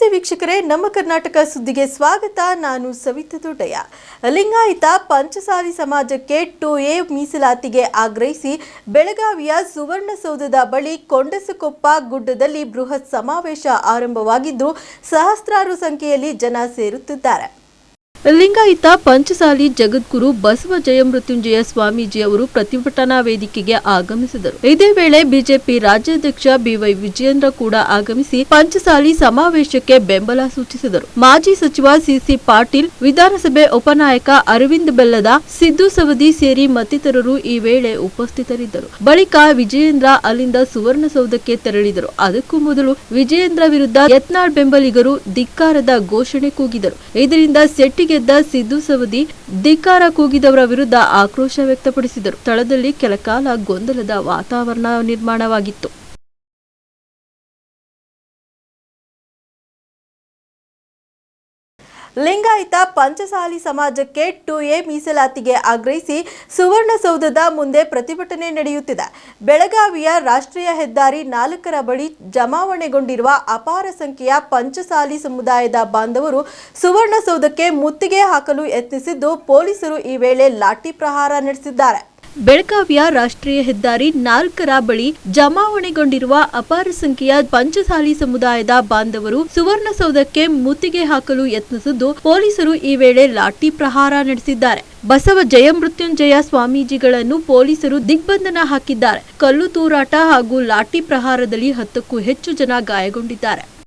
ನಮಸ್ತೆ ವೀಕ್ಷಕರೇ, ನಮ್ಮ ಕರ್ನಾಟಕ ಸುದ್ದಿಗೆ ಸ್ವಾಗತ. ನಾನು ಸವಿತಾ ದೊಡ್ಡಯ್ಯ ಲಿಂಗಾಯತ ಪಂಚಸಾರಿ ಸಮಾಜಕ್ಕೆ ಟು ಎ ಮೀಸಲಾತಿಗೆ ಆಗ್ರಹಿಸಿ ಬೆಳಗಾವಿಯ ಸುವರ್ಣಸೌಧದ ಬಳಿ ಕೊಂಡಸಕೊಪ್ಪ ಗುಡ್ಡದಲ್ಲಿ ಬೃಹತ್ ಸಮಾವೇಶ ಆರಂಭವಾಗಿದ್ದು, ಸಹಸ್ರಾರು ಸಂಖ್ಯೆಯಲ್ಲಿ ಜನ ಸೇರುತ್ತಿದ್ದಾರೆ. ಲಿಂಗಾಯತ ಪಂಚಸಾಲಿ ಜಗದ್ಗುರು ಬಸವ ಜಯಮೃತ್ಯುಂಜಯ ಸ್ವಾಮೀಜಿ ಅವರು ಪ್ರತಿಭಟನಾ ವೇದಿಕೆಗೆ ಆಗಮಿಸಿದರು. ಇದೇ ವೇಳೆ ಬಿಜೆಪಿ ರಾಜ್ಯಾಧ್ಯಕ್ಷ ಬಿವೈ ವಿಜಯೇಂದ್ರ ಕೂಡ ಆಗಮಿಸಿ ಪಂಚಸಾಲಿ ಸಮಾವೇಶಕ್ಕೆ ಬೆಂಬಲ ಸೂಚಿಸಿದರು. ಮಾಜಿ ಸಚಿವ ಸಿಸಿ ಪಾಟೀಲ್, ವಿಧಾನಸಭೆ ಉಪನಾಯಕ ಅರವಿಂದ್ ಬೆಲ್ಲದ, ಸಿದ್ದು ಸವದಿ ಸೇರಿ ಮತ್ತಿತರರು ಈ ವೇಳೆ ಉಪಸ್ಥಿತರಿದ್ದರು. ಬಳಿಕ ವಿಜಯೇಂದ್ರ ಅಲ್ಲಿಂದ ಸುವರ್ಣಸೌಧಕ್ಕೆ ತೆರಳಿದರು. ಅದಕ್ಕೂ ಮೊದಲು ವಿಜಯೇಂದ್ರ ವಿರುದ್ಧ ಯತ್ನಾಳ್ ಬೆಂಬಲಿಗರು ಧಿಕ್ಕಾರದ ಘೋಷಣೆ ಕೂಗಿದರು. ಇದರಿಂದ ಸೆಟ್ಟಿಗೆದ್ದ ಸಿದ್ದು ಸವದಿ ಧಿಕ್ಕಾರ ಕೂಗಿದವರ ವಿರುದ್ಧ ಆಕ್ರೋಶ ವ್ಯಕ್ತಪಡಿಸಿದರು. ಸ್ಥಳದಲ್ಲಿ ಕೆಲಕಾಲ ಗೊಂದಲದ ವಾತಾವರಣ ನಿರ್ಮಾಣವಾಗಿತ್ತು. ಲಿಂಗಾಯತ ಪಂಚಸಾಲಿ ಸಮಾಜಕ್ಕೆ ಟು ಎ ಮೀಸಲಾತಿಗೆ ಆಗ್ರಹಿಸಿ ಸುವರ್ಣಸೌಧದ ಮುಂದೆ ಪ್ರತಿಭಟನೆ ನಡೆಯುತ್ತಿದೆ. ಬೆಳಗಾವಿಯ ರಾಷ್ಟ್ರೀಯ ಹೆದ್ದಾರಿ ನಾಲ್ಕರ ಬಳಿ ಜಮಾವಣೆಗೊಂಡಿರುವ ಅಪಾರ ಸಂಖ್ಯೆಯ ಪಂಚಸಾಲಿ ಸಮುದಾಯದ ಬಾಂಧವರು ಸುವರ್ಣಸೌಧಕ್ಕೆ ಮುತ್ತಿಗೆ ಹಾಕಲು ಯತ್ನಿಸಿದ್ದು ಪೊಲೀಸರು ಈ ವೇಳೆ ಲಾಠಿ ಪ್ರಹಾರ ನಡೆಸಿದ್ದಾರೆ. ಬೆಳಗಾವಿಯ ರಾಷ್ಟ್ರೀಯ ಹೆದ್ದಾರಿ ನಾಲ್ಕರ ಬಳಿ ಜಮಾವಣೆಗೊಂಡಿರುವ ಅಪಾರ ಸಂಖ್ಯೆಯ ಪಂಚಸಾಲಿ ಸಮುದಾಯದ ಬಾಂಧವರು ಸುವರ್ಣಸೌಧಕ್ಕೆ ಮುತ್ತಿಗೆ ಹಾಕಲು ಯತ್ನಿಸಿದ್ದು ಪೊಲೀಸರು ಈ ವೇಳೆ ಲಾಠಿ ಪ್ರಹಾರ ನಡೆಸಿದ್ದಾರೆ. ಬಸವ ಜಯಮೃತ್ಯುಂಜಯ ಸ್ವಾಮೀಜಿಗಳನ್ನು ಪೊಲೀಸರು ದಿಗ್ಬಂಧನ ಹಾಕಿದ್ದಾರೆ. ಕಲ್ಲು ತೂರಾಟ ಹಾಗೂ ಲಾಠಿ ಪ್ರಹಾರದಲ್ಲಿ ಹತ್ತಕ್ಕೂ ಹೆಚ್ಚು ಜನ ಗಾಯಗೊಂಡಿದ್ದಾರೆ.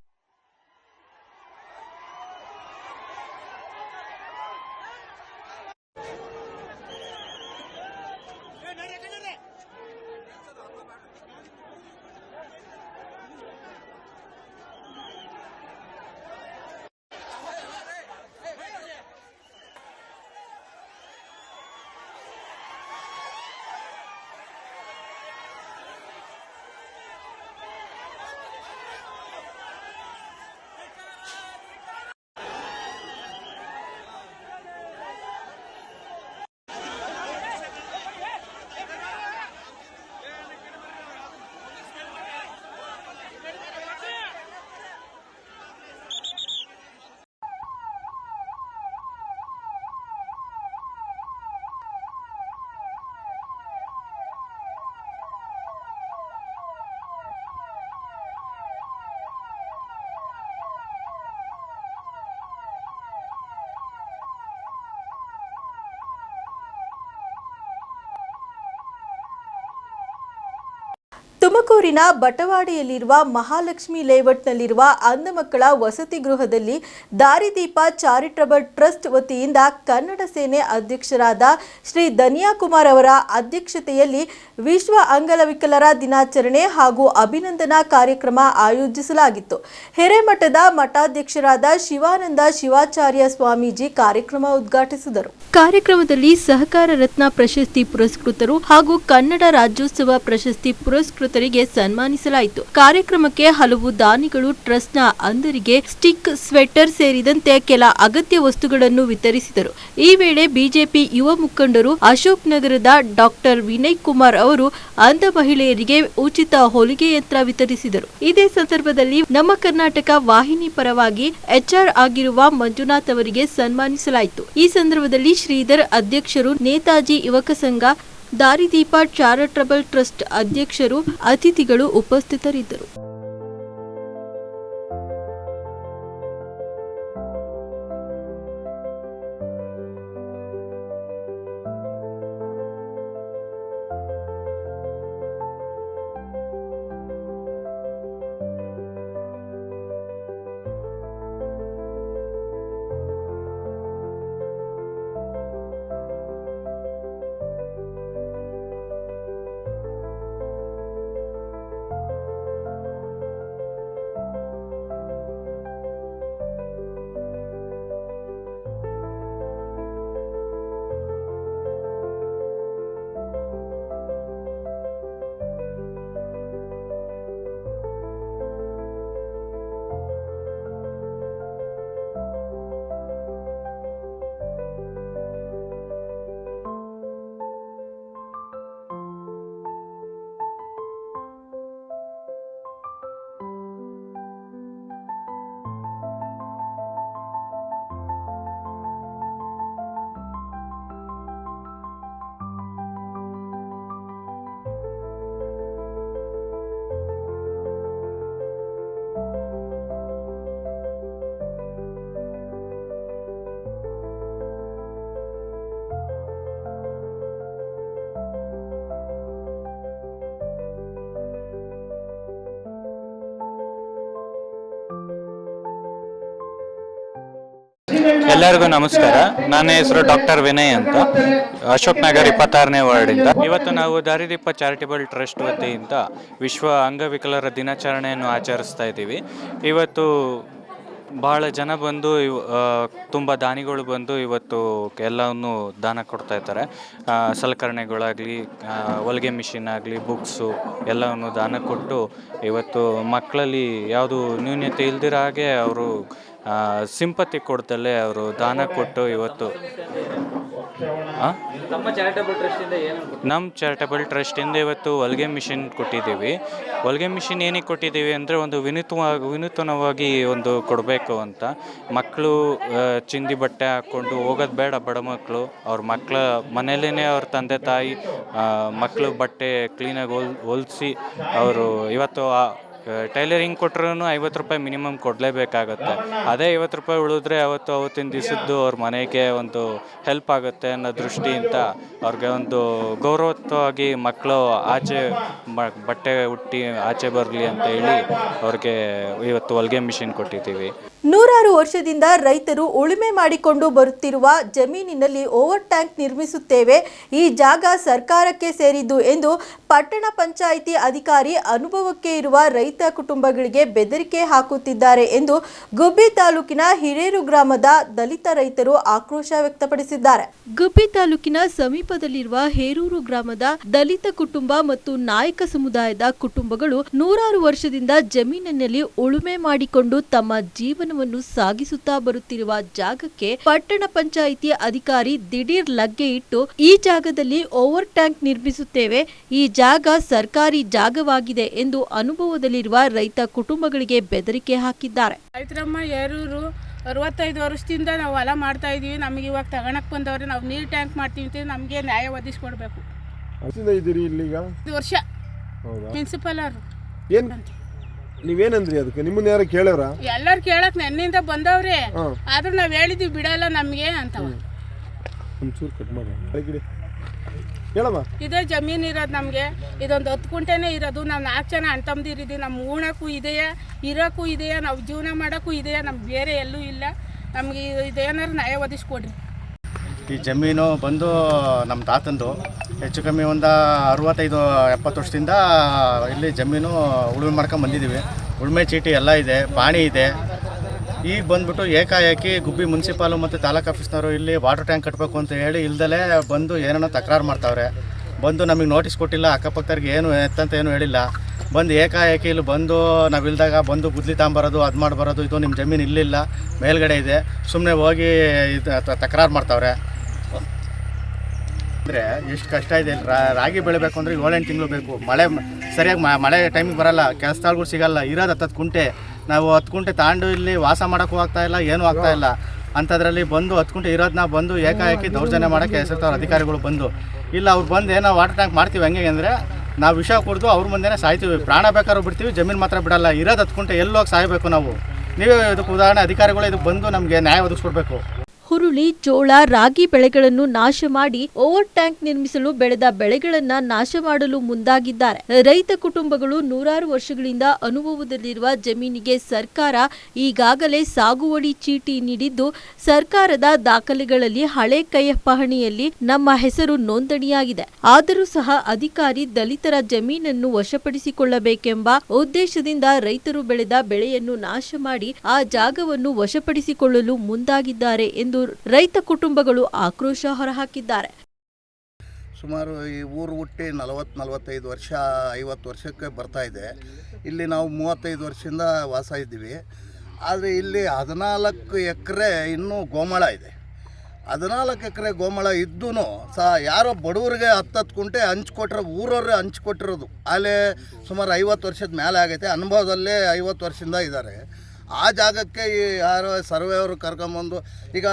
ತುಮಕೂರಿನ ಬಟವಾಡಿಯಲ್ಲಿರುವ ಮಹಾಲಕ್ಷ್ಮಿ ಲೇಔಟ್ನಲ್ಲಿರುವ ಅಂಧ ಮಕ್ಕಳ ವಸತಿ ಗೃಹದಲ್ಲಿ ದಾರಿದೀಪ ಚಾರಿಟಬಲ್ ಟ್ರಸ್ಟ್ ವತಿಯಿಂದ ಕನ್ನಡ ಸೇನೆ ಅಧ್ಯಕ್ಷರಾದ ಶ್ರೀ ಧನಿಯಾಕುಮಾರ್ ಅವರ ಅಧ್ಯಕ್ಷತೆಯಲ್ಲಿ ವಿಶ್ವ ಅಂಗಲವಿಕಲರ ದಿನಾಚರಣೆ ಹಾಗೂ ಅಭಿನಂದನಾ ಕಾರ್ಯಕ್ರಮ ಆಯೋಜಿಸಲಾಗಿತ್ತು. ಹಿರೇಮಠದ ಮಠಾಧ್ಯಕ್ಷರಾದ ಶಿವಾನಂದ ಶಿವಾಚಾರ್ಯ ಸ್ವಾಮೀಜಿ ಕಾರ್ಯಕ್ರಮ ಉದ್ಘಾಟಿಸಿದರು. ಕಾರ್ಯಕ್ರಮದಲ್ಲಿ ಸಹಕಾರ ರತ್ನ ಪ್ರಶಸ್ತಿ ಪುರಸ್ಕೃತರು ಹಾಗೂ ಕನ್ನಡ ರಾಜ್ಯೋತ್ಸವ ಪ್ರಶಸ್ತಿ ಪುರಸ್ಕೃತರಿಗೆ ಸನ್ಮಾನಿಸಲಾಯಿತು. ಕಾರ್ಯಕ್ರಮಕ್ಕೆ ಹಲವು ದಾನಿಗಳು, ಟ್ರಸ್ಟ್ನ ಅಂಧರಿಗೆ ಸ್ಟಿಕ್, ಸ್ವೆಟರ್ ಸೇರಿದಂತೆ ಕೆಲ ಅಗತ್ಯ ವಸ್ತುಗಳನ್ನು ವಿತರಿಸಿದರು. ಈ ವೇಳೆ ಬಿಜೆಪಿ ಯುವ ಮುಖಂಡರು ಅಶೋಕ್ ನಗರದ ಡಾಕ್ಟರ್ ವಿನಯ್ ಕುಮಾರ್ ಅವರು ಅಂಧ ಮಹಿಳೆಯರಿಗೆ ಉಚಿತ ಹೊಲಿಗೆ ಯಂತ್ರ ವಿತರಿಸಿದರು. ಇದೇ ಸಂದರ್ಭದಲ್ಲಿ ನಮ್ಮ ಕರ್ನಾಟಕ ವಾಹಿನಿ ಪರವಾಗಿ ಎಚ್ಆರ್ ಆಗಿರುವ ಮಂಜುನಾಥ್ ಅವರಿಗೆ ಸನ್ಮಾನಿಸಲಾಯಿತು. ಈ ಸಂದರ್ಭದಲ್ಲಿ ಶ್ರೀಧರ್ ಅಧ್ಯಕ್ಷರು ನೇತಾಜಿ ಯುವಕ ಸಂಘ ದಾರಿದೀಪ ಚಾರಿಟಬಲ್ ಟ್ರಸ್ಟ್ ಅಧ್ಯಕ್ಷರು ಅತಿಥಿಗಳು ಉಪಸ್ಥಿತರಿದ್ದರು. ಎಲ್ಲರಿಗೂ ನಮಸ್ಕಾರ. ನನ್ನ ಹೆಸರು ಡಾಕ್ಟರ್ ವಿನಯ್ ಅಂತ. ಅಶೋಕ್ ನಗರ್ ಇಪ್ಪತ್ತಾರನೇ ವಾರ್ಡಿಂದ. ಇವತ್ತು ನಾವು ದಾರಿದೀಪ ಚಾರಿಟೇಬಲ್ ಟ್ರಸ್ಟ್ ವತಿಯಿಂದ ವಿಶ್ವ ಅಂಗವಿಕಲರ ದಿನಾಚರಣೆಯನ್ನು ಆಚರಿಸ್ತಾ ಇದ್ದೀವಿ. ಇವತ್ತು ಬಹಳ ಜನ ಬಂದು ಇವ್ ತುಂಬ ದಾನಿಗಳು ಬಂದು ಇವತ್ತು ಎಲ್ಲವನ್ನು ದಾನ ಕೊಡ್ತಾ ಇದ್ದಾರೆ. ಸಲಕರಣೆಗಳಾಗಲಿ ಹೊಲಿಗೆ ಮಿಷಿನ್ ಆಗಲಿ ಬುಕ್ಸು ಎಲ್ಲವನ್ನು ದಾನ ಕೊಟ್ಟು ಇವತ್ತು ಮಕ್ಕಳಲ್ಲಿ ಯಾವುದು ನ್ಯೂನ್ಯತೆ ಇಲ್ದಿರೋ ಹಾಗೆ ಅವರು ಸಿಂಪತಿ ಕೊಡ್ತಲೇ ಅವರು ದಾನ ಕೊಟ್ಟು ಇವತ್ತು. ನಮ್ಮ ಚಾರಿಟಬಲ್ ಟ್ರಸ್ಟಿಂದ ಏನು ನಮ್ಮ ಚಾರಿಟಬಲ್ ಟ್ರಸ್ಟಿಂದ ಇವತ್ತು ಹೊಲಿಗೆ ಮಿಷಿನ್ ಕೊಟ್ಟಿದ್ದೀವಿ. ಹೊಲಿಗೆ ಮಿಷಿನ್ ಏನಕ್ಕೆ ಕೊಟ್ಟಿದ್ದೀವಿ ಅಂದರೆ ಒಂದು ವಿನೂತವಾಗಿ ವಿನೂತನವಾಗಿ ಒಂದು ಕೊಡಬೇಕು ಅಂತ. ಮಕ್ಕಳು ಚಿಂದಿ ಬಟ್ಟೆ ಹಾಕ್ಕೊಂಡು ಹೋಗೋದು ಬೇಡ ಬಡ ಮಕ್ಕಳು ಅವ್ರ ಮಕ್ಕಳ ಮನೇಲೇ ಅವ್ರ ತಂದೆ ತಾಯಿ ಮಕ್ಕಳು ಬಟ್ಟೆ ಕ್ಲೀನಾಗಿ ಹೊಲ್ ಹೊಲಿಸಿ ಅವರು ಇವತ್ತು ಆ ಟೈಲರಿಂಗ್ ಕೊಟ್ರೂ ಐವತ್ತು ರೂಪಾಯಿ ಮಿನಿಮಮ್ ಕೊಡಲೇಬೇಕಾಗತ್ತೆ. ಅದೇ ಐವತ್ತು ರೂಪಾಯಿ ಉಳಿದ್ರೆ ಅವತ್ತು ಅವತ್ತಿನ ದಿವಸದ್ದು ಅವ್ರ ಮನೆಗೆ ಒಂದು ಹೆಲ್ಪ್ ಆಗುತ್ತೆ ಅನ್ನೋ ದೃಷ್ಟಿಯಿಂದ ಅವ್ರಿಗೆ ಒಂದು ಗೌರವತ್ವವಾಗಿ ಮಕ್ಕಳು ಆಚೆ ಬಟ್ಟೆ ಹುಟ್ಟಿ ಆಚೆ ಬರಲಿ ಅಂತ ಹೇಳಿ ಅವ್ರಿಗೆ ಇವತ್ತು ಹೊಲಿಗೆ ಮಿಷಿನ್ ಕೊಟ್ಟಿದ್ದೀವಿ. ನೂರಾರು ವರ್ಷದಿಂದ ರೈತರು ಉಳುಮೆ ಮಾಡಿಕೊಂಡು ಬರುತ್ತಿರುವ ಜಮೀನಿನಲ್ಲಿ ಓವರ್ ಟ್ಯಾಂಕ್ ನಿರ್ಮಿಸುತ್ತೇವೆ, ಈ ಜಾಗ ಸರ್ಕಾರಕ್ಕೆ ಸೇರಿದ್ದು ಎಂದು ಪಟ್ಟಣ ಪಂಚಾಯಿತಿ ಅಧಿಕಾರಿ ಅನುಭವಕ್ಕೆ ಇರುವ ರೈತ ಕುಟುಂಬಗಳಿಗೆ ಬೆದರಿಕೆ ಹಾಕುತ್ತಿದ್ದಾರೆ ಎಂದು ಗುಬ್ಬಿ ತಾಲೂಕಿನ ಹಿರೇರು ಗ್ರಾಮದ ದಲಿತ ರೈತರು ಆಕ್ರೋಶ ವ್ಯಕ್ತಪಡಿಸಿದ್ದಾರೆ. ಗುಬ್ಬಿ ತಾಲೂಕಿನ ಸಮೀಪದಲ್ಲಿರುವ ಹೇರೂರು ಗ್ರಾಮದ ದಲಿತ ಕುಟುಂಬ ಮತ್ತು ನಾಯಕ ಸಮುದಾಯದ ಕುಟುಂಬಗಳು ನೂರಾರು ವರ್ಷದಿಂದ ಜಮೀನಿನಲ್ಲಿ ಉಳುಮೆ ಮಾಡಿಕೊಂಡು ತಮ್ಮ ಜೀವನವನ್ನು ಸಾಗಿಸುತ್ತಾ ಬರುತ್ತಿರುವ ಜಾಗಕ್ಕೆ ಪಟ್ಟಣ ಪಂಚಾಯಿತಿ ಅಧಿಕಾರಿ ದಿಢೀರ್ ಲಗ್ಗೆ ಇಟ್ಟು ಈ ಜಾಗದಲ್ಲಿ ಓವರ್ ಟ್ಯಾಂಕ್ ನಿರ್ಮಿಸುತ್ತೇವೆ. ಈ ಜಾಗ ಸರ್ಕಾರಿ ಜಾಗವಾಗಿದೆ ಎಂದು ಅನುಭವದಲ್ಲಿರುವ ರೈತ ಕುಟುಂಬಗಳಿಗೆ ಬೆದರಿಕೆ ಹಾಕಿದ್ದಾರೆ. ರೈತರಮ್ಮ ಏರೂರು ಅರವತ್ತೈದು ವರ್ಷದಿಂದ ನಾವು ಹೊಲ ಮಾಡ್ತಾ ಇದೀವಿ. ನಮಗೆ ಇವಾಗ ತಗೊಳಕ್ ಬಂದವ್ರೆ. ನಾವು ನೀರು ಟ್ಯಾಂಕ್ ಮಾಡ್ತೀವಿ ಅಂತ ನಮಗೆ ನ್ಯಾಯ ಒದಗಿಸ್ಕೊಡ್ಬೇಕು. ಇದ್ದೀರಿ ಇಲ್ಲಿಗ? ಇದು ವರ್ಷ. ಹೌದಾ? ಪ್ರಿನ್ಸಿಪಲ್ ಅವರು. ಏನ್? ನೀವೇನಂದ್ರಿ ಅದಕ್ಕೆ? ನಿಮ್ಮನ್ನ ಯಾರು ಕೇಳ್ಯಾರ ಎಲ್ಲಾರು ಕೇಳಕ್ ನೆನ್ನಿಂದ ಬಂದವ್ರಿ. ಆದ್ರೆ ನಾವು ಹೇಳಿದ್ವಿ ಬಿಡಲ್ಲ ನಮ್ಗೆ ಅಂತ ಒಂಚೂರು ಕಟ್ ಮಾಡಿ. ಕೆಳಗಿಡಿ ಹೇಳಮ್ಮ. ಇದೇ ಜಮೀನು ಇರೋದು ನಮಗೆ. ಇದೊಂದು ಹತ್ತು ಕುಂಟೆನೇ ಇರೋದು. ನಾವು ನಾಲ್ಕು ಜನ ಅಣ್ಣ ತಮ್ಮದಿರಿದ್ದೀವಿ ನಮ್ಮ ಉಣಕ್ಕೂ ಇದೆಯಾ? ಇರೋಕ್ಕೂ ಇದೆಯಾ? ನಾವು ಜೀವನ ಮಾಡೋಕ್ಕೂ ಇದೆಯಾ? ನಮ್ಗೆ ಬೇರೆ ಎಲ್ಲೂ ಇಲ್ಲ. ನಮಗೆ ಇದೇನಾದ್ರು ನ್ಯಾಯ ಒದಗಿಸ್ಕೊಡ್ರಿ. ಈ ಜಮೀನು ಬಂದು ನಮ್ಮ ತಾತಂದು. ಹೆಚ್ಚು ಕಮ್ಮಿ ಒಂದು ಅರವತ್ತೈದು, ಎಪ್ಪತ್ತು ವರ್ಷದಿಂದ ಇಲ್ಲಿ ಜಮೀನು ಉಳುಮೆ ಮಾಡ್ಕೊಂಡು ಬಂದಿದ್ದೀವಿ. ಉಳುಮೆ ಚೀಟಿ ಎಲ್ಲ ಇದೆ, ಪಾಣಿ ಇದೆ. ಈಗ ಬಂದುಬಿಟ್ಟು ಏಕಾಏಕಿ ಗುಬ್ಬಿ ಮುನ್ಸಿಪಾಲು ಮತ್ತು ತಾಲೂಕು ಆಫೀಸ್ನವರು ಇಲ್ಲಿ ವಾಟರ್ ಟ್ಯಾಂಕ್ ಕಟ್ಟಬೇಕು ಅಂತ ಹೇಳಿ ಇಲ್ದಲೇ ಬಂದು ಏನೇನೋ ತಕರಾರು ಮಾಡ್ತಾವ್ರೆ. ಬಂದು ನಮಗೆ ನೋಟಿಸ್ ಕೊಟ್ಟಿಲ್ಲ, ಅಕ್ಕಪಕ್ಕದವ್ರಿಗೆ ಏನು ಎತ್ತಂತ ಏನು ಹೇಳಿಲ್ಲ. ಬಂದು ಏಕಾಏಕಿ ಇಲ್ಲಿ ಬಂದು ನಾವು ಇಲ್ದಾಗ ಬಂದು ಗುದ್ಲಿ ತಗೊಂಬರೋದು ಅದು ಮಾಡಿ ಬರೋದು ಇದು ನಿಮ್ಮ ಜಮೀನು ಇಲ್ಲಿಲ್ಲ, ಮೇಲ್ಗಡೆ ಇದೆ. ಸುಮ್ಮನೆ ಹೋಗಿ ಇದು ತಕರಾರು ಮಾಡ್ತಾವ್ರೆ. ಅಂದರೆ ಎಷ್ಟು ಕಷ್ಟ ಇದೆ ರಾಗಿ ಬೆಳಿಬೇಕು ಅಂದರೆ ಏಳೆಂಟು ತಿಂಗಳು ಬೇಕು. ಮಳೆ ಸರಿಯಾಗಿ ಮಳೆ ಟೈಮಿಗೆ ಬರಲ್ಲ. ಕೆಲಸಗಳು ಸಿಗಲ್ಲ. ಇರೋದು ಹತ್ತತ್ತು ಕುಂಟೆ. ನಾವು ಹತ್ತು ಕುಂಟೆ ತಾಂಡು ಇಲ್ಲಿ ವಾಸ ಮಾಡೋಕ್ಕೂ ಆಗ್ತಾ ಇಲ್ಲ, ಏನೂ ಆಗ್ತಾ ಇಲ್ಲ. ಅಂಥದ್ರಲ್ಲಿ ಬಂದು ಹತ್ತು ಕುಂಟೆ ಇರೋದನ್ನ ಬಂದು ಏಕಾಏಕಿ ದೌರ್ಜನ್ಯ ಮಾಡೋಕ್ಕೆ ಹೆಸರ್ತಾವ್ರ ಅಧಿಕಾರಿಗಳು ಬಂದು. ಇಲ್ಲ, ಅವ್ರು ಬಂದು ಏನೋ ವಾಟರ್ ಟ್ಯಾಂಕ್ ಮಾಡ್ತೀವಿ ಹಂಗೆ ಅಂದರೆ ನಾವು ವಿಷ ಕುಡಿದು ಅವ್ರ ಮುಂದೆನೇ ಸಾಯ್ತೀವಿ. ಪ್ರಾಣ ಬೇಕಾದ್ರೂ ಬಿಡ್ತೀವಿ, ಜಮೀನು ಮಾತ್ರ ಬಿಡಲ್ಲ. ಇರೋದು ಹತ್ತು ಕುಂಟೆ ಎಲ್ಲೋಗಿ ಸಾಯಬೇಕು ನಾವು. ನೀವೇ ಇದಕ್ಕೆ ಉದಾಹರಣೆ, ಅಧಿಕಾರಿಗಳು ಇದಕ್ಕೆ ಬಂದು ನಮಗೆ ನ್ಯಾಯ ಒದಗಿಸ್ಕೊಡ್ಬೇಕು. ಹುರುಳಿ ಜೋಳ ರಾಗಿ ಬೆಳೆಗಳನ್ನು ನಾಶ ಮಾಡಿ ಓವರ್ ಟ್ಯಾಂಕ್ ನಿರ್ಮಿಸಲು ಬೆಳೆದ ಬೆಳೆಗಳನ್ನ ನಾಶ ಮಾಡಲು ಮುಂದಾಗಿದ್ದಾರೆ. ರೈತ ಕುಟುಂಬಗಳು ನೂರಾರು ವರ್ಷಗಳಿಂದ ಅನುಭವದಲ್ಲಿರುವ ಜಮೀನಿಗೆ ಸರ್ಕಾರ ಈಗಾಗಲೇ ಸಾಗುವಳಿ ಚೀಟಿ ನೀಡಿದ್ದು, ಸರ್ಕಾರದ ದಾಖಲೆಗಳಲ್ಲಿ ಹಳೆ ಕೈ ಪಹಣಿಯಲ್ಲಿ ನಮ್ಮ ಹೆಸರು ನೋಂದಣಿಯಾಗಿದೆ. ಆದರೂ ಸಹ ಅಧಿಕಾರಿ ದಲಿತರ ಜಮೀನನ್ನು ವಶಪಡಿಸಿಕೊಳ್ಳಬೇಕೆಂಬ ಉದ್ದೇಶದಿಂದ ರೈತರು ಬೆಳೆದ ಬೆಳೆಯನ್ನು ನಾಶ ಮಾಡಿ ಆ ಜಾಗವನ್ನು ವಶಪಡಿಸಿಕೊಳ್ಳಲು ಮುಂದಾಗಿದ್ದಾರೆ ಎಂದು ರೈತ ಕುಟುಂಬಗಳು ಆಕ್ರೋಶ ಹೊರಹಾಕಿದ್ದಾರೆ. ಸುಮಾರು ಈ ಊರು ಹುಟ್ಟಿ ನಲವತ್ತು ನಲವತ್ತೈದು ವರ್ಷ, ಐವತ್ತು ವರ್ಷಕ್ಕೆ ಬರ್ತಾ ಇದೆ. ಇಲ್ಲಿ ನಾವು ಮೂವತ್ತೈದು ವರ್ಷದಿಂದ ವಾಸ ಇದ್ದೀವಿ. ಆದರೆ ಇಲ್ಲಿ ಹದಿನಾಲ್ಕು ಎಕರೆ ಇನ್ನೂ ಗೋಮಳ ಇದೆ. ಹದಿನಾಲ್ಕು ಎಕರೆ ಗೋಮಳ ಇದ್ದೂ ಸಹ ಯಾರೋ ಬಡವರಿಗೆ ಹತ್ತತ್ತು ಕುಂಟೆ ಹಂಚ್ಕೊಟ್ರೆ ಊರವ್ರೆ ಹಂಚ್ಕೊಟ್ಟಿರೋದು ಅಲ್ಲೇ ಸುಮಾರು ಐವತ್ತು ವರ್ಷದ ಮೇಲೆ ಆಗೈತೆ. ಅನುಭವದಲ್ಲೇ ಐವತ್ತು ವರ್ಷದಿಂದ ಇದ್ದಾರೆ. ಆ ಜಾಗಕ್ಕೆ ಈ ಯಾರೋ ಸರ್ವೆಯವರು ಕರ್ಕೊಂಬಂದು, ಈಗ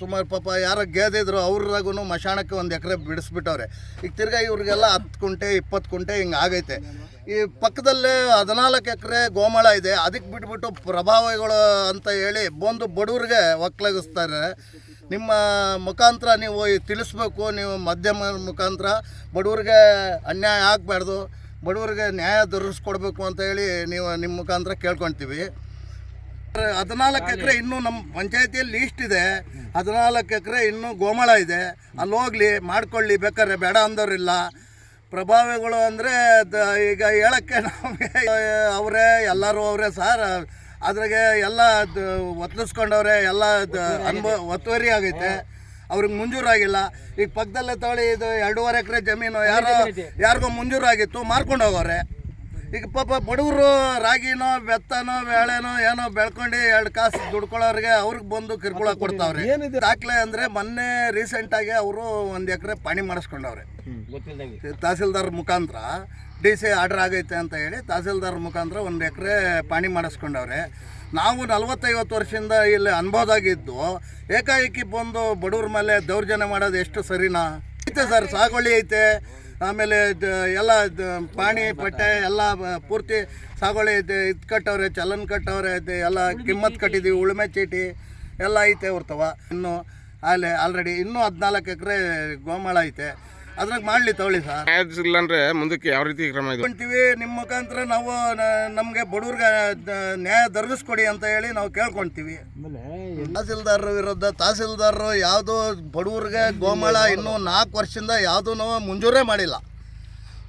ಸುಮಾರು ಪಾಪ ಯಾರೋ ಗೆದ್ದಿದ್ರು ಅವ್ರಾಗೂ ಮಶಾಣಕ್ಕೆ ಒಂದು ಎಕರೆ ಬಿಡಿಸ್ಬಿಟ್ಟವ್ರೆ. ಈಗ ತಿರ್ಗಾ ಇವ್ರಿಗೆಲ್ಲ ಹತ್ತು ಕುಂಟೆ, ಇಪ್ಪತ್ತು ಕುಂಟೆ ಹಿಂಗೆ ಆಗೈತೆ. ಈ ಪಕ್ಕದಲ್ಲೇ ಹದಿನಾಲ್ಕು ಎಕರೆ ಗೋಮಾಳ ಇದೆ ಅದಕ್ಕೆ ಬಿಟ್ಬಿಟ್ಟು ಪ್ರಭಾವಿಗಳು ಅಂತ ಹೇಳಿ ಬಂದು ಬಡವ್ರಿಗೆ ಒಕ್ಕಲಾಗಿಸ್ತಾರೆ ನಿಮ್ಮ ಮುಖಾಂತರ ನೀವು ತಿಳಿಸ್ಬೇಕು, ನೀವು ಮಾಧ್ಯಮ ಮುಖಾಂತರ ಬಡವ್ರಿಗೆ ಅನ್ಯಾಯ ಆಗಬಾರ್ದು, ಬಡವ್ರಿಗೆ ನ್ಯಾಯ ದೊರಕಿಸ್ಕೊಡ್ಬೇಕು ಅಂತ ಹೇಳಿ ನೀವು ನಿಮ್ಮ ಮುಖಾಂತರ ಕೇಳ್ಕೊಳ್ತೀವಿ ಹದಿನಾಲ್ಕು ಎಕರೆ ಇನ್ನೂ ನಮ್ಮ ಪಂಚಾಯತಿಯಲ್ಲಿ ಲೀಸ್ಟ್ ಇದೆ. ಹದಿನಾಲ್ಕು ಎಕರೆ ಇನ್ನೂ ಗೋಮಳ ಇದೆ. ಅಲ್ಲಿ ಹೋಗ್ಲಿ ಮಾಡ್ಕೊಳ್ಳಿ ಬೇಕಾದ್ರೆ ಬೇಡ ಅಂದವ್ರಿಲ್ಲ. ಪ್ರಭಾವಿಗಳು ಅಂದರೆ ಈಗ ಹೇಳೋಕ್ಕೆ ನಮಗೆ ಅವರೇ ಎಲ್ಲರೂ ಅವರೇ ಸರ್. ಅದ್ರಾಗೆ ಎಲ್ಲ ಒತ್ತಿಸ್ಕೊಂಡವ್ರೆ ಒತ್ತಲಿಸ್ಕೊಂಡವ್ರೆ ಎಲ್ಲ ಅನುಭವ ಒತ್ತುವರಿ ಆಗೈತೆ. ಅವ್ರಿಗೆ ಮುಂಜೂರಾಗಿಲ್ಲ. ಈಗ ಪಕ್ಕದಲ್ಲೇ ತಗೊಳ್ಳಿ ಇದು ಎರಡೂವರೆ ಎಕರೆ ಜಮೀನು ಯಾರೋ ಯಾರಿಗೂ ಮುಂಜೂರಾಗಿತ್ತು ಮಾರ್ಕೊಂಡು ಹೋಗೋರೆ ಈಗ ಪಾಪ ಬಡವರು ರಾಗಿನೋ ಬೆತ್ತನೋ ಬೇಳೆನೋ ಏನೋ ಬೆಳ್ಕೊಂಡು ಎರಡು ಕಾಸು ದುಡ್ಕೊಳ್ಳೋರಿಗೆ ಅವ್ರಿಗೆ ಬಂದು ಕಿರ್ಕುಳ ಕೊಡ್ತಾವ್ರೆ. ದಾಖಲೆ ಅಂದರೆ ಮೊನ್ನೆ ರೀಸೆಂಟಾಗಿ ಅವರು ಒಂದು ಎಕರೆ ಪಾಣಿ ಮಾಡಿಸ್ಕೊಂಡವ್ರೆ. ತಹಸೀಲ್ದಾರ್ ಮುಖಾಂತರ ಡಿ ಸಿ ಆರ್ಡರ್ ಆಗೈತೆ ಅಂತ ಹೇಳಿ ತಹಸೀಲ್ದಾರ್ ಮುಖಾಂತರ ಒಂದು ಎಕರೆ ಪಾಣಿ ಮಾಡಿಸ್ಕೊಂಡವ್ರೆ. ನಾವು ನಲ್ವತ್ತೈವತ್ತು ವರ್ಷದಿಂದ ಇಲ್ಲಿ ಅನ್ಬೋದಾಗಿದ್ದು ಏಕಾಏಕಿ ಬಂದು ಬಡವ್ರ ಮೇಲೆ ದೌರ್ಜನ್ಯ ಮಾಡೋದು ಎಷ್ಟು ಸರಿನಾ? ಐತೆ ಸರ್ ಸಾಗುವಳಿ ಐತೆ. ಆಮೇಲೆ ಎಲ್ಲ ಪಾಣಿ, ಪಟ್ಟೆ ಎಲ್ಲ ಪೂರ್ತಿ ಸಾಗುವಳಿ ಐತೆ ಇದು ಕಟ್ಟವ್ರೆ, ಚಲನ್ ಕಟ್ಟವ್ರೆ ಐತೆ ಎಲ್ಲ ಕಿಮ್ಮತ್ ಕಟ್ಟಿದ್ದೀವಿ ಉಳುಮೆ ಚೀಟಿ ಎಲ್ಲ ಐತೆ ಹೊರ್ತವ. ಇನ್ನು ಅಲ್ಲೇ ಆಲ್ರೆಡಿ ಇನ್ನೂ ಹದಿನಾಲ್ಕು ಎಕರೆ ಗೋಮಾಳ ಐತೆ. ಅದ್ರಾಗ ಮಾಡಲಿ ತಗೊಳ್ಳಿ ಸರ್ ಇಲ್ಲ ಅಂದ್ರೆ ಮುಂದಕ್ಕೆ ಯಾವ ರೀತಿ ಕ್ರಮ ಇದು? ಅಂತೀವಿ ನಿಮ್ಮ ಮುಖಾಂತರ ನಾವು ನಮಗೆ ಬಡವ್ರಿಗೆ ದ- ನ್ಯಾಯ ದೊರಕಿಸ್ಕೊಡಿ ಅಂತ ಹೇಳಿ ನಾವು ಕೇಳ್ಕೊಂತೀವಿ. ತಹಸೀಲ್ದಾರರ ವಿರುದ್ಧ ತಹಸೀಲ್ದಾರರು ಯಾವುದೋ ಬಡವ್ರಿಗೆ ಗೋಮಾಳ ಇನ್ನೂ ನಾಲ್ಕು ವರ್ಷದಿಂದ ಯಾವುದೂ ಮುಂಜೂರೆ ಮಾಡಿಲ್ಲ.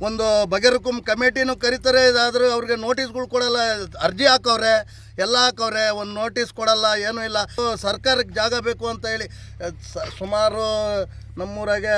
ಒಂದು ಬಗೆರುಕುಂ ಕಮಿಟಿನೂ ಕರೀತಾರೆ ಇದಾದರೂ ಅವ್ರಿಗೆ ನೋಟಿಸ್ಗಳು ಕೊಡಲ್ಲ ಅರ್ಜಿ ಹಾಕೋರೆ ಎಲ್ಲ ಹಾಕೋರೆ ಒಂದು ನೋಟಿಸ್ ಕೊಡಲ್ಲ ಏನೂ ಇಲ್ಲ. ಸರ್ಕಾರಕ್ಕೆ ಜಾಗ ಬೇಕು ಅಂತ ಹೇಳಿ ಸುಮಾರು ನಮ್ಮೂರಾಗೆ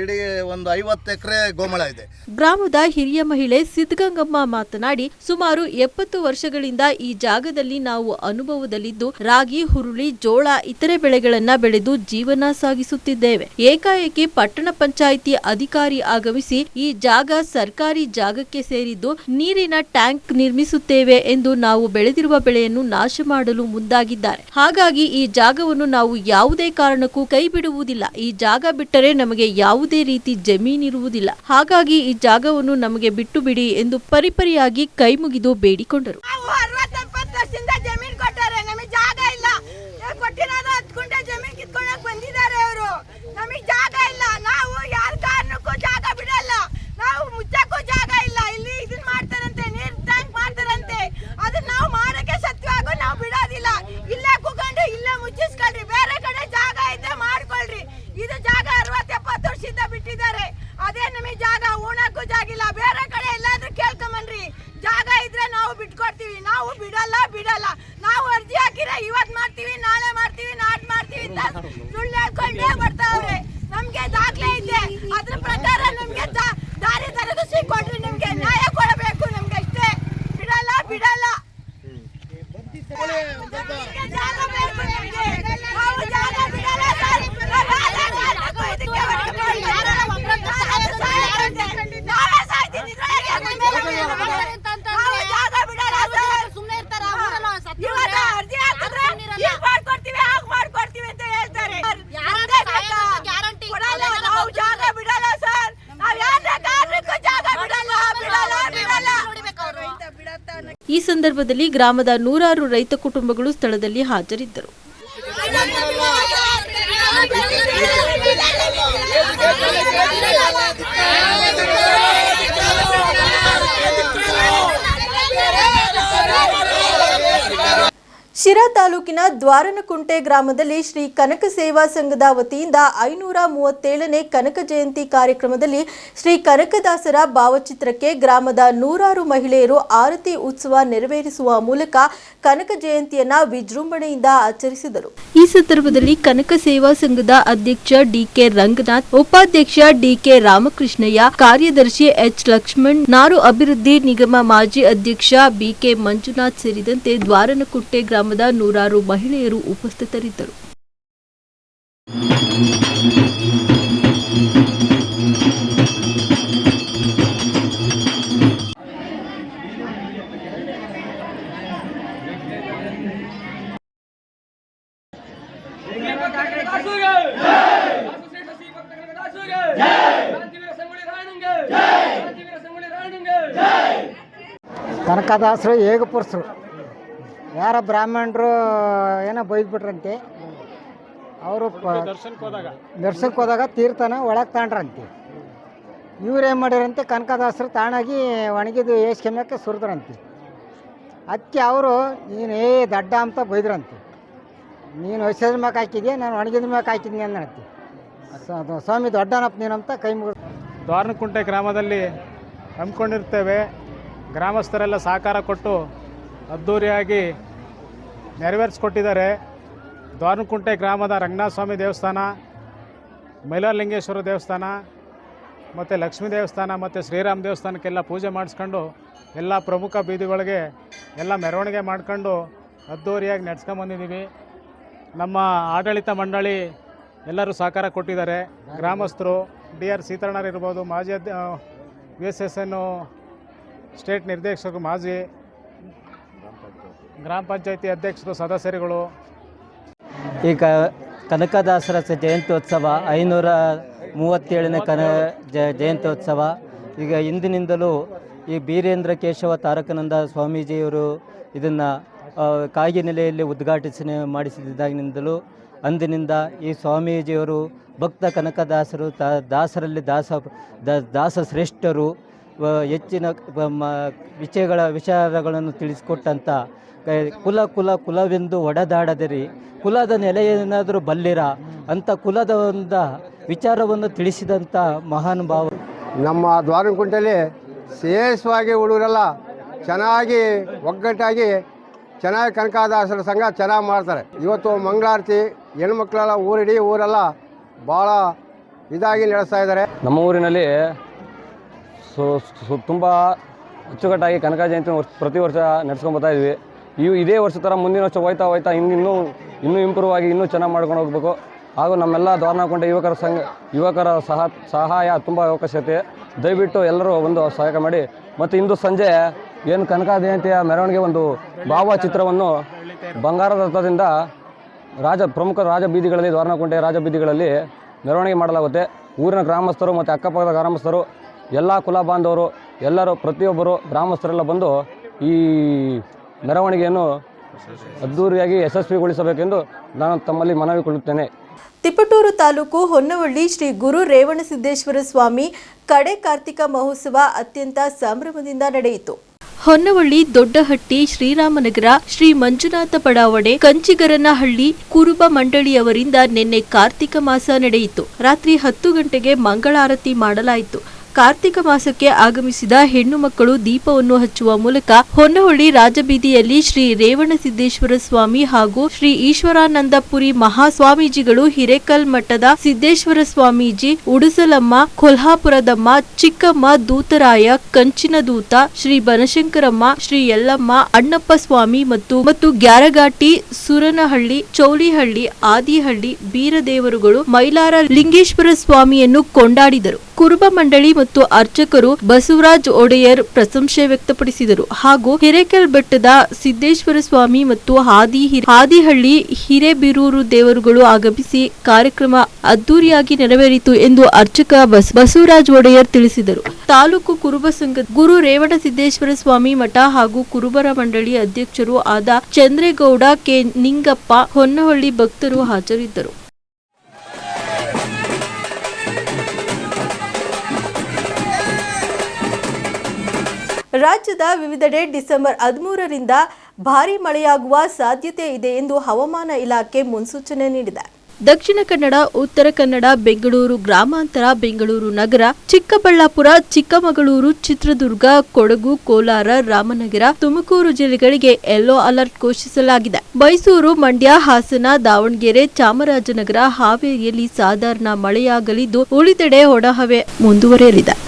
ಇಡೀ ಒಂದು ಐವತ್ತು ಎಕರೆ ಗೋಮಳ ಇದೆ. ಗ್ರಾಮದ ಹಿರಿಯ ಮಹಿಳೆ ಸಿದ್ಧಗಂಗಮ್ಮ ಮಾತನಾಡಿ, ಸುಮಾರು ಎಪ್ಪತ್ತು ವರ್ಷಗಳಿಂದ ಈ ಜಾಗದಲ್ಲಿ ನಾವು ಅನುಭವದಲ್ಲಿದ್ದು, ರಾಗಿ, ಹುರುಳಿ, ಜೋಳ, ಇತರೆ ಬೆಳೆಗಳನ್ನ ಬೆಳೆದು ಜೀವನ ಸಾಗಿಸುತ್ತಿದ್ದೇವೆ. ಏಕಾಏಕಿ ಪಟ್ಟಣ ಪಂಚಾಯಿತಿ ಅಧಿಕಾರಿ ಆಗಮಿಸಿ ಈ ಜಾಗ ಸರ್ಕಾರಿ ಜಾಗಕ್ಕೆ ಸೇರಿದ್ದು ನೀರಿನ ಟ್ಯಾಂಕ್ ನಿರ್ಮಿಸುತ್ತೇವೆ ಎಂದು ನಾವು ಬೆಳೆದಿರುವ ಬೆಳೆಯನ್ನು ನಾಶ ಮಾಡಲು ಮುಂದಾಗಿದ್ದಾರೆ. ಹಾಗಾಗಿ ಈ ಜಾಗವನ್ನು ನಾವು ಯಾವುದೇ ಕಾರಣಕ್ಕೂ ಕೈ ಬಿಡುವುದಿಲ್ಲ ಈ ಜಾಗ ಬಿಟ್ಟರೆ ನಮಗೆ ಯಾವುದೇ ರೀತಿ ಜಮೀನಿರುವುದಿಲ್ಲ ಹಾಗಾಗಿ ಈ ಜಾಗವನ್ನು ನಮಗೆ ಬಿಟ್ಟು ಬಿಡಿ ಎಂದು ಪರಿಪರಿಯಾಗಿ ಕೈ ಮುಗಿದು ಬೇಡಿಕೊಂಡರು. ನೀರ್ ಟ್ಯಾಂಕ್ ಮಾಡ್ತಾರಂತೆ. ನಾವು ಮಾಡಕ್ಕೆ ನಾವು ಬಿಡೋದಿಲ್ಲ. ಇಲ್ಲೇ ಇಲ್ಲೇ ಮುಚ್ಚಿಸ್ಕೊಳ್ರಿ. ಬೇರೆ ಕಡೆ ಜಾಗ ಇದ್ರೆ ಮಾಡ್ಕೊಳ್ರಿ. ಇದು ಜಾಗ ಅರವತ್ತೆಪ್ಪತ್ತು ವರ್ಷದಿಂದ ಬಿಟ್ಟಿದ್ದಾರೆ. ಅದೇ ನಮಗೆ ಜಾಗ ಉಣಕ್ಕೂ ಜಾಗಿಲ್ಲ ಬೇರೆ ಕಡೆ ಎಲ್ಲಾದ್ರೂ ಕೇಳ್ಕೊಂಬನ್ರಿ. ಜಾಗ ಇದ್ರೆ ನಾವು ಬಿಟ್ಕೊಡ್ತೀವಿ. ನಾವು ಬಿಡಲ್ಲ ಬಿಡಲ್ಲ. ನಾವು ಅರ್ಜಿ ಹಾಕಿದ್ರೆ ಇವತ್ ಮಾಡ್ತೀವಿ ನಾಳೆ ಮಾಡ್ತೀವಿ ನಾಡ್ ಮಾಡ್ತೀವಿ ಅಂತ ಸುಳ್ಳು ಹೇಳ್ಕೊಂಡೇ ಬರ್ತಾವ್ರೆ. ನಮ್ಗೆ ದಾಖಲೆ ಇದೆ ಅದ್ರ ಪ್ರಕಾರ ನಮ್ಗೆ ದಾ- ದಾರಿ ದರಗಿಸಿ ಕೊಡ್ರಿ ನಮ್ಗೆ ನ್ಯಾಯ ಕೊಡಬೇಕು ನಮ್ಗೆ ಅಷ್ಟೇ ಬಿಡಲ್ಲ ಬಿಡಲ್ಲ ನಮ್ಗೆ ಜಾಗ ಬೇಕು ನಮ್ಗೆ. ನಾವು ಜಾಗ ಬಿಡಲ್ಲ ಸರ್. ನಾವು ಆಧಾರ್ ಕಾರ್ಡ್ ಹಾಕೋ ಇದಕ್ಕೆ ಹೊರಟ್ಬಿಟ್ಟು ಯಾರಾರ ಸಹಾಯ ಮಾಡ್ತಾರೆ. ನಾವೇ ಸಾಯ್ತೀನಿ ಇದ್ರೊಳಗೆ ನಾವು ಜಾಗ ಬಿಡಲ್ಲ ಸರ್. ಇವಾಗ ಅರ್ಜಿ ಹಾಕಿದ್ರೆ ಹೀಗ್ ಮಾಡ್ಕೊಡ್ತೀವಿ ಹಾಗ್ ಮಾಡ್ಕೊಡ್ತೀವಿ ಅಂತ ಹೇಳ್ತಾರೆ ನಮ್ಗೆ ಬೇಕಾ? ಕೊಡಲ್ಲ, ನಾವು ಜಾಗ ಬಿಡಲ್ಲ ಸರ್ ನಾವ್ ಯಾರೇ ಕಾರಣಕ್ಕೂ ಜಾಗ ಬಿಡಲ್ಲ ಬಿಡಲ್ಲ ಬಿಡಲ್ಲ ಈ ಸಂದರ್ಭದಲ್ಲಿ ಗ್ರಾಮದ ನೂರಾರು ರೈತ ಕುಟುಂಬಗಳು ಸ್ಥಳದಲ್ಲಿ ಹಾಜರಿದ್ದರು. ಶಿರಾ ತಾಲೂಕಿನ ದ್ವಾರನಕುಂಟೆ ಗ್ರಾಮದಲ್ಲಿ ಶ್ರೀ ಕನಕ ಸೇವಾ ಸಂಘದ ವತಿಯಿಂದ ಐನೂರ ಮೂವತ್ತೇಳನೇ ಕನಕ ಜಯಂತಿ ಕಾರ್ಯಕ್ರಮದಲ್ಲಿ ಶ್ರೀ ಕನಕದಾಸರ ಭಾವಚಿತ್ರಕ್ಕೆ ಗ್ರಾಮದ ನೂರಾರು ಮಹಿಳೆಯರು ಆರತಿ ಉತ್ಸವ ನೆರವೇರಿಸುವ ಮೂಲಕ ಕನಕ ಜಯಂತಿಯನ್ನ ವಿಜೃಂಭಣೆಯಿಂದ ಆಚರಿಸಿದರು. ಈ ಸಂದರ್ಭದಲ್ಲಿ ಕನಕ ಸೇವಾ ಸಂಘದ ಅಧ್ಯಕ್ಷ ಡಿಕೆ ರಂಗನಾಥ್, ಉಪಾಧ್ಯಕ್ಷ ಡಿಕೆ ರಾಮಕೃಷ್ಣಯ್ಯ, ಕಾರ್ಯದರ್ಶಿ ಎಚ್ ಲಕ್ಷ್ಮಣ್, ನಾರು ಅಭಿವೃದ್ಧಿ ನಿಗಮ ಮಾಜಿ ಅಧ್ಯಕ್ಷ ಬಿಕೆ ಮಂಜುನಾಥ್ ಸೇರಿದಂತೆ ದ್ವಾರನಕುಂಟೆ ಗ್ರಾಮದ ನೂರಾರು ಮಹಿಳೆಯರು ಉಪಸ್ಥಿತರಿದ್ದರು. ಕನಕದಾಸರು ಪುರುಷರು? ಯಾರ ಬ್ರಾಹ್ಮಣರು ಏನೋ ಬೈದ್ಬಿಟ್ರಂತೆ ಅವರು ದರ್ಶನಕ್ಕೆ ಹೋದಾಗ? ತೀರ್ಥನ ಒಳಗೆ ತಾಂಡ್ರಂತೆ ಇವ್ರು ಏನು ಮಾಡ್ಯಾರಂತೆ ಕನಕದಾಸರು ತಾಣಾಗಿ ಒಣಗಿದು ಏಷ್ಕೆಮ್ಯಕ್ಕೆ ಸುರಿದ್ರಂತೆ. ಅದಕ್ಕೆ ಅವರು ನೀನು ಏ ದಡ್ಡ ಅಂತ ಬೈದ್ರಂತೆ. ನೀನು ಹೊಸದ ಮ್ಯಾಕೆ ಹಾಕಿದ್ಯಾ ನಾನು ಒಣಗಿದ ಮ್ಯಾಕೆ ಹಾಕಿದ್ನಿ ಅಂದ್ರಂತೆ. ಸ್ವಾಮಿ ದೊಡ್ಡನಪ್ಪ ನೀನಂತ ಕೈ ಮುಗಿದು ದ್ವಾರನಕುಂಟೆ ಗ್ರಾಮದಲ್ಲಿ ಹಮ್ಮಿಕೊಂಡಿರ್ತೇವೆ. ಗ್ರಾಮಸ್ಥರೆಲ್ಲ ಸಹಕಾರ ಕೊಟ್ಟು ಅದ್ಧೂರಿಯಾಗಿ ನೆರವೇರಿಸ್ಕೊಟ್ಟಿದ್ದಾರೆ ದ್ವಾರಕುಂಟೆ ಗ್ರಾಮದ ರಂಗನಾಥ ಸ್ವಾಮಿ ದೇವಸ್ಥಾನ, ಮೈಲಾರಲಿಂಗೇಶ್ವರ ದೇವಸ್ಥಾನ ಮತ್ತು ಲಕ್ಷ್ಮೀ ದೇವಸ್ಥಾನ ಮತ್ತು ಶ್ರೀರಾಮ ದೇವಸ್ಥಾನಕ್ಕೆಲ್ಲ ಪೂಜೆ ಮಾಡಿಸ್ಕೊಂಡು ಎಲ್ಲ ಪ್ರಮುಖ ಬೀದಿಗಳಿಗೆ ಎಲ್ಲ ಮೆರವಣಿಗೆ ಮಾಡ್ಕೊಂಡು ಅದ್ದೂರಿಯಾಗಿ ನಡ್ಸ್ಕೊಂಬಂದಿದ್ದೀವಿ ನಮ್ಮ ಆಡಳಿತ ಮಂಡಳಿ ಎಲ್ಲರೂ ಸಹಕಾರ ಕೊಟ್ಟಿದ್ದಾರೆ. ಗ್ರಾಮಸ್ಥರು ಡಿ ಆರ್ ಸೀತಾರಾಮಯ್ಯ ಇರ್ಬೋದು, ಮಾಜಿ ಅಧ್ಯ ವಿ ಎಸ್ ಎಸ್ ಎನ್ನು ಸ್ಟೇಟ್ ನಿರ್ದೇಶಕರು ಮಾಜಿ ಗ್ರಾಮ ಪಂಚಾಯತಿ ಅಧ್ಯಕ್ಷರು, ಸದಸ್ಯರುಗಳು. ಈಗ ಕನಕದಾಸರ ಜಯಂತ್ಯೋತ್ಸವ, ಐನೂರ ಮೂವತ್ತೇಳನೇ ಕನ, ಜ, ಜಯಂತ್ಯೋತ್ಸವ. ಈಗ ಇಂದಿನಿಂದಲೂ ಈ ಬೀರೇಂದ್ರ ಕೇಶವ ತಾರಕನಂದ ಸ್ವಾಮೀಜಿಯವರು ಇದನ್ನು ಕಾಯಿ ನೆಲೆಯಲ್ಲಿ ಉದ್ಘಾಟಿಸಿ ಮಾಡಿಸಿದಾಗಿನಿಂದಲೂ ಅಂದಿನಿಂದ ಈ ಸ್ವಾಮೀಜಿಯವರು ಭಕ್ತ ಕನಕದಾಸರು ತಾ, ದಾಸರಲ್ಲಿ ದಾಸ ದಾಸ ಶ್ರೇಷ್ಠರು ಹೆಚ್ಚಿನ ವಿಷಯಗಳ ವಿಚಾರಗಳನ್ನು ತಿಳಿಸಿಕೊಟ್ಟಂಥ ಕುಲ ಕುಲ ಕುಲವೆಂದು ಒಡೆದಾಡದಿರಿ. ಕುಲದ ನೆಲೆ ಏನಾದರೂ ಬಲ್ಲಿರ? ಅಂತ ಕುಲದ ಒಂದು ವಿಚಾರವನ್ನು ತಿಳಿಸಿದಂಥ ಮಹಾನುಭಾವ ನಮ್ಮ ದ್ವಾರಕುಂಟಲ್ಲಿ ಶ್ರೇಷ್ಠವಾಗಿ ಹುಡುಗರೆಲ್ಲ ಚೆನ್ನಾಗಿ ಒಗ್ಗಟ್ಟಾಗಿ ಚೆನ್ನಾಗಿ ಕನಕದಾಸರ ಸಂಘ ಚೆನ್ನಾಗಿ ಮಾಡ್ತಾರೆ. ಇವತ್ತು ಮಂಗಳಾರತಿ ಹೆಣ್ಮಕ್ಳೆಲ್ಲ ಊರಿಡೀ ಊರೆಲ್ಲ ಭಾಳ ಇದಾಗಿ ನಡೆಸ್ತಾ ಇದ್ದಾರೆ. ನಮ್ಮ ಊರಿನಲ್ಲಿ ಸೊ ಸೊ- ತುಂಬ ಅಚ್ಚುಕಟ್ಟಾಗಿ ಕನಕ ಜಯಂತಿ ವರ್ಷ ಪ್ರತಿ ವರ್ಷ ನಡ್ಸ್ಕೊಂಡು ಬರ್ತಾ ಇದ್ವಿ. ಇವು ಇದೇ ವರ್ಷ ಥರ ಮುಂದಿನ ವರ್ಷ ಹೋಯ್ತಾ ಹೋಯ್ತಾ ಇನ್ನೂ ಇನ್ನೂ ಇಂಪ್ರೂವ್ ಆಗಿ ಇನ್ನೂ ಚೆನ್ನಾಗಿ ಮಾಡ್ಕೊಂಡು ಹೋಗ್ಬೇಕು. ಹಾಗೂ ನಮ್ಮೆಲ್ಲ ದ್ವಾರನಕೊಂಡ ಯುವಕರ ಸಂಘ, ಯುವಕರ ಸಹ, ಸಹಾಯ ತುಂಬ ಅವಕಾಶತೆ ದಯವಿಟ್ಟು ಎಲ್ಲರೂ ಒಂದು ಸಹಾಯ ಮಾಡಿ. ಮತ್ತು ಇಂದು ಸಂಜೆ ಏನು ಕನಕ ಜಯಂತಿಯ ಮೆರವಣಿಗೆ ಒಂದು ಭಾವಚಿತ್ರವನ್ನು ಬಂಗಾರದ ರಥದಿಂದ ರಾಜ, ಪ್ರಮುಖ ರಾಜ ಬೀದಿಗಳಲ್ಲಿ ದ್ವಾರನಕುಂಟೆ ರಾಜ ಬೀದಿಗಳಲ್ಲಿ ಮೆರವಣಿಗೆ ಮಾಡಲಾಗುತ್ತೆ. ಊರಿನ ಗ್ರಾಮಸ್ಥರು ಮತ್ತು ಅಕ್ಕಪಕ್ಕದ ಗ್ರಾಮಸ್ಥರು, ಎಲ್ಲ ಕುಲ ಬಾಂಧವರು, ಎಲ್ಲರೂ ಪ್ರತಿಯೊಬ್ಬರು ಗ್ರಾಮಸ್ಥರೆಲ್ಲ ಬಂದು ಈ ಮೆರವಣಿಗೆಯನ್ನು ಅದ್ದೂರಿಯಾಗಿ ಯಶಸ್ವಿಗೊಳಿಸಬೇಕೆಂದು ನಾನು ತಮ್ಮಲ್ಲಿ ಮನವಿ ಕೊಳ್ಳುತ್ತೇನೆ ತಿಪಟೂರು ತಾಲೂಕು ಹೊನ್ನವಳ್ಳಿ ಶ್ರೀ ಗುರು ರೇವಣಸಿದ್ದೇಶ್ವರ ಸ್ವಾಮಿ ಕಡೆ ಕಾರ್ತಿಕ ಮಹೋತ್ಸವ ಅತ್ಯಂತ ಸಂಭ್ರಮದಿಂದ ನಡೆಯಿತು. ಹೊನ್ನವಳ್ಳಿ ದೊಡ್ಡಹಟ್ಟಿ ಶ್ರೀರಾಮನಗರ ಶ್ರೀ ಮಂಜುನಾಥ ಬಡಾವಣೆ ಕಂಚಿಗರನಹಳ್ಳಿ ಕುರುಬ ಮಂಡಳಿಯವರಿಂದ ನಿನ್ನೆ ಕಾರ್ತಿಕ ಮಾಸ ನಡೆಯಿತು. ರಾತ್ರಿ ಹತ್ತು ಗಂಟೆಗೆ ಮಂಗಳಾರತಿ ಮಾಡಲಾಯಿತು. ಕಾರ್ತಿಕ ಮಾಸಕ್ಕೆ ಆಗಮಿಸಿದ ಹೆಣ್ಣು ಮಕ್ಕಳು ದೀಪವನ್ನು ಹಚ್ಚುವ ಮೂಲಕ ಹೊನ್ನಹೊಳಿ ರಾಜಬೀದಿಯಲ್ಲಿ ಶ್ರೀ ರೇವಣಸಿದ್ದೇಶ್ವರ ಸ್ವಾಮಿ ಹಾಗೂ ಶ್ರೀ ಈಶ್ವರಾನಂದಪುರಿ ಮಹಾಸ್ವಾಮೀಜಿಗಳು ಹಿರೇಕಲ್ ಮಠದ ಸಿದ್ದೇಶ್ವರ ಸ್ವಾಮೀಜಿ, ಉಡುಸಲಮ್ಮ, ಕೊಲ್ಹಾಪುರದಮ್ಮ, ಚಿಕ್ಕಮ್ಮ ದೂತರಾಯ, ಕಂಚಿನ ದೂತ, ಶ್ರೀ ಬನಶಂಕರಮ್ಮ, ಶ್ರೀ ಯಲ್ಲಮ್ಮ, ಅಣ್ಣಪ್ಪ ಸ್ವಾಮಿ ಮತ್ತು ಮತ್ತು ಗ್ಯಾರಗಾಟಿ ಸುರನಹಳ್ಳಿ ಚೌಳಿಹಳ್ಳಿ ಆದಿಹಳ್ಳಿ, ಬೀರದೇವರುಗಳು ಮೈಲಾರ ಲಿಂಗೇಶ್ವರ ಸ್ವಾಮಿಯನ್ನು ಕೊಂಡಾಡಿದರು. ಕುರುಬ ಮಂಡಳಿ ಮತ್ತು ಅರ್ಚಕರು ಬಸವರಾಜ್ ಒಡೆಯರ್ ಪ್ರಶಂಸೆ ವ್ಯಕ್ತಪಡಿಸಿದರು ಹಾಗೂ ಹಿರೇಕೆಲ್ ಬೆಟ್ಟದ ಸಿದ್ದೇಶ್ವರ ಸ್ವಾಮಿ ಮತ್ತು ಹಾದಿ ಹಾದಿಹಳ್ಳಿ ಹಿರೇಬೀರೂರು ದೇವರುಗಳು ಆಗಮಿಸಿ ಕಾರ್ಯಕ್ರಮ ಅದ್ದೂರಿಯಾಗಿ ನೆರವೇರಿತು ಎಂದು ಅರ್ಚಕ ಬಸ್, ಬಸವರಾಜ್ ಒಡೆಯರ್ ತಿಳಿಸಿದರು. ತಾಲೂಕು ಕುರುಬ ಸಂಘ ಗುರು ರೇವಣಸಿದ್ದೇಶ್ವರ ಸ್ವಾಮಿ ಮಠ ಹಾಗೂ ಕುರುಬರ ಮಂಡಳಿ ಅಧ್ಯಕ್ಷರು ಆದ ಚಂದ್ರೇಗೌಡ ಕೆ ನಿಂಗಪ್ಪ ಹೊನ್ನಹಳ್ಳಿ ಭಕ್ತರು ಹಾಜರಿದ್ದರು. ರಾಜ್ಯದ ವಿವಿಧೆಡೆ ಡಿಸೆಂಬರ್ ಹದಿಮೂರರಿಂದ ಭಾರೀ ಮಳೆಯಾಗುವ ಸಾಧ್ಯತೆ ಇದೆ ಎಂದು ಹವಾಮಾನ ಇಲಾಖೆ ಮುನ್ಸೂಚನೆ ನೀಡಿದೆ. ದಕ್ಷಿಣ ಕನ್ನಡ, ಉತ್ತರ ಕನ್ನಡ, ಬೆಂಗಳೂರು, ಗ್ರಾಮಾಂತರ, ಬೆಂಗಳೂರು ನಗರ, ಚಿಕ್ಕಬಳ್ಳಾಪುರ, ಚಿಕ್ಕಮಗಳೂರು, ಚಿತ್ರದುರ್ಗ, ಕೊಡಗು, ಕೋಲಾರ, ರಾಮನಗರ, ತುಮಕೂರು ಜಿಲ್ಲೆಗಳಿಗೆ ಯೆಲ್ಲೋ ಅಲರ್ಟ್ ಘೋಷಿಸಲಾಗಿದೆ. ಮೈಸೂರು, ಮಂಡ್ಯ, ಹಾಸನ, ದಾವಣಗೆರೆ, ಚಾಮರಾಜನಗರ, ಹಾವೇರಿಯಲ್ಲಿ ಸಾಧಾರಣ ಮಳೆಯಾಗಲಿದ್ದು ಉಳಿದೆಡೆ ಒಣಹವೆ ಮುಂದುವರೆಯಲಿದೆ.